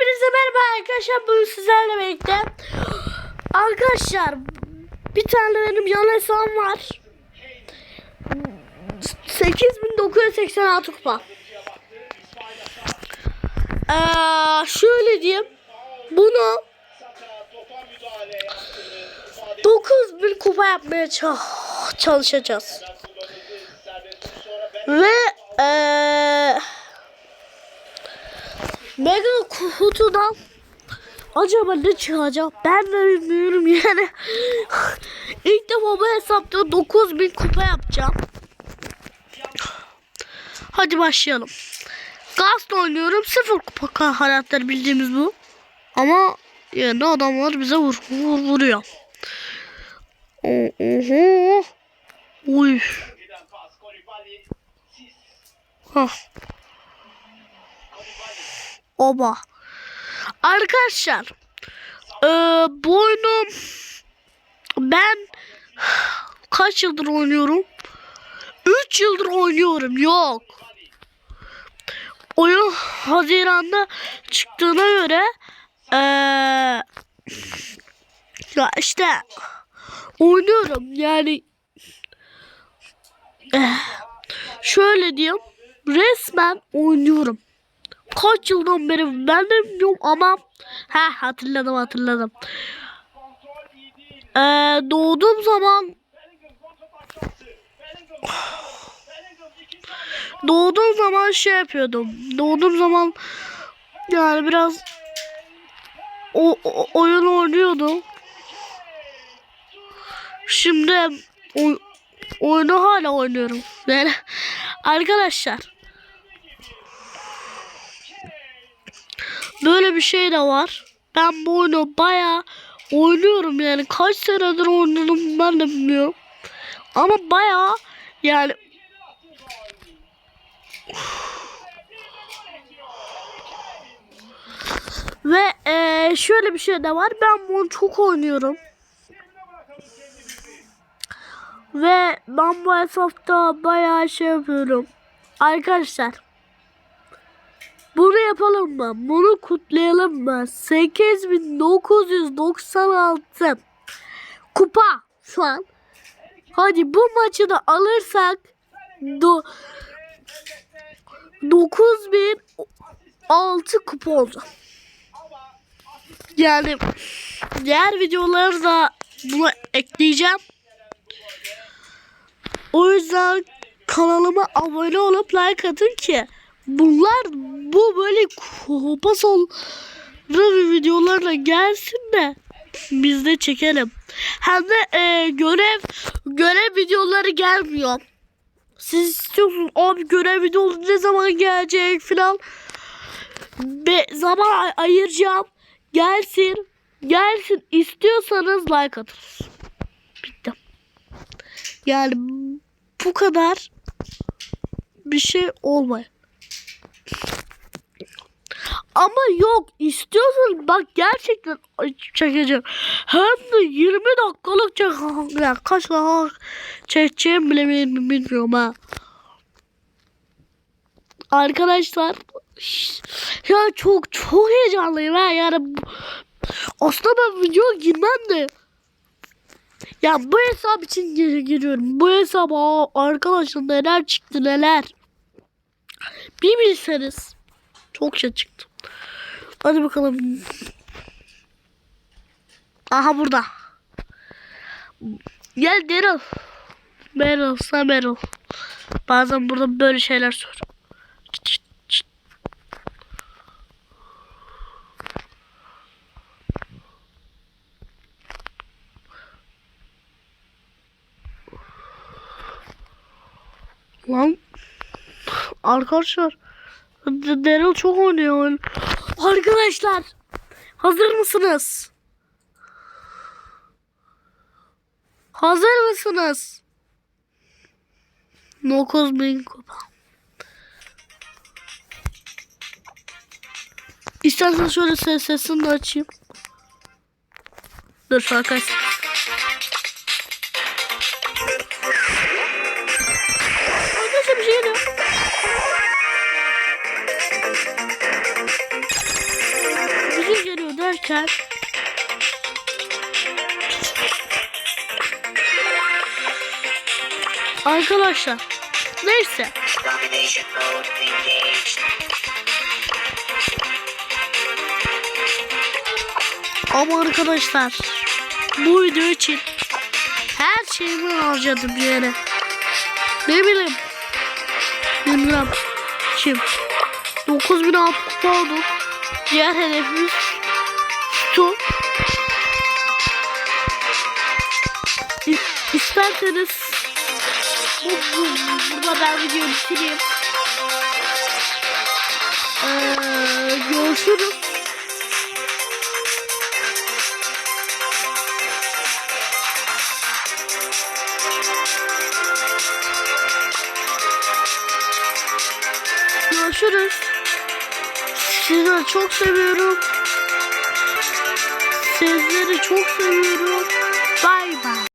Hepinize merhaba arkadaşlar. Bugün sizlerle birlikte. Arkadaşlar bir tane benim yan hesabım var. 8986 kupa. Ee, şöyle diyeyim. Bunu 9000 kupa yapmaya ça- çalışacağız. Ve eee Mega kutudan acaba ne çıkacak ben de bilmiyorum yani. İlk defa bu hesapta 9000 kupa yapacağım. Hadi başlayalım. Gazla oynuyorum. Sıfır kupa karakter bildiğimiz bu. Ama yani adamlar bize vur, vur vuruyor. Oho. Uy. Hah. Oba. Arkadaşlar. eee bu ben kaç yıldır oynuyorum? 3 yıldır oynuyorum. Yok. Oyun Haziran'da çıktığına göre eee ya işte oynuyorum yani eh, şöyle diyeyim resmen oynuyorum kaç yıldan beri ben de bilmiyorum ama ha hatırladım hatırladım. Ee, doğduğum zaman doğduğum zaman şey yapıyordum. Doğduğum zaman yani biraz o, o- oyun oynuyordum. Şimdi oy, oyunu hala oynuyorum. Yani arkadaşlar Böyle bir şey de var. Ben bu oyunu bayağı oynuyorum yani. Kaç senedir oynadım ben de bilmiyorum. Ama bayağı yani ve eee, şöyle bir şey de var. Ben bunu çok oynuyorum. Ve ben bu hesapta bayağı şey yapıyorum. Arkadaşlar yapalım mı? Bunu kutlayalım mı? 8996 kupa şu an. Hadi bu maçı da alırsak do 9006 kupa olacak. Yani diğer videoları da buna ekleyeceğim. O yüzden kanalıma abone olup like atın ki bunlar bu böyle kupa son videolarla gelsin de biz de çekelim. Hem de e, görev görev videoları gelmiyor. Siz istiyorsunuz abi görev videoları ne zaman gelecek filan. Be, zaman ay- ayıracağım. Gelsin. Gelsin istiyorsanız like atınız. Bitti. Yani bu kadar bir şey olmuyor. Ama yok istiyorsan bak gerçekten çekeceğim. Hem de 20 dakikalık çek. Ya kaç dakika çekeceğim bile bil- bilmiyorum ha. Arkadaşlar ya çok çok heyecanlıyım ha yani aslında ben video girmem de ya bu hesap için gir- giriyorum. Bu hesaba arkadaşlar neler çıktı neler. Bir bilseniz. Çok şey çıktı. Hadi bakalım. Aha burada. Gel Daryl. Meryl, sen Meryl. Bazen burada böyle şeyler sor. Lan arkadaşlar Daryl çok oynuyor. Arkadaşlar hazır mısınız? Hazır mısınız? 9000 kupa. İstersen şöyle ses sesini de açayım. Dur. Arkadaşlar çıkar. Arkadaşlar neyse ama arkadaşlar bu video için her şeyimi harcadım yani. Ne bileyim. Bilmem. Kim? 9000 alt kupa olduk. Diğer hedefimiz İsterseniz bu, bu, burada ben videoyu bitireyim. Ee, görüşürüz. Görüşürüz. Sizleri çok seviyorum. Sizleri çok seviyorum. Bay bay.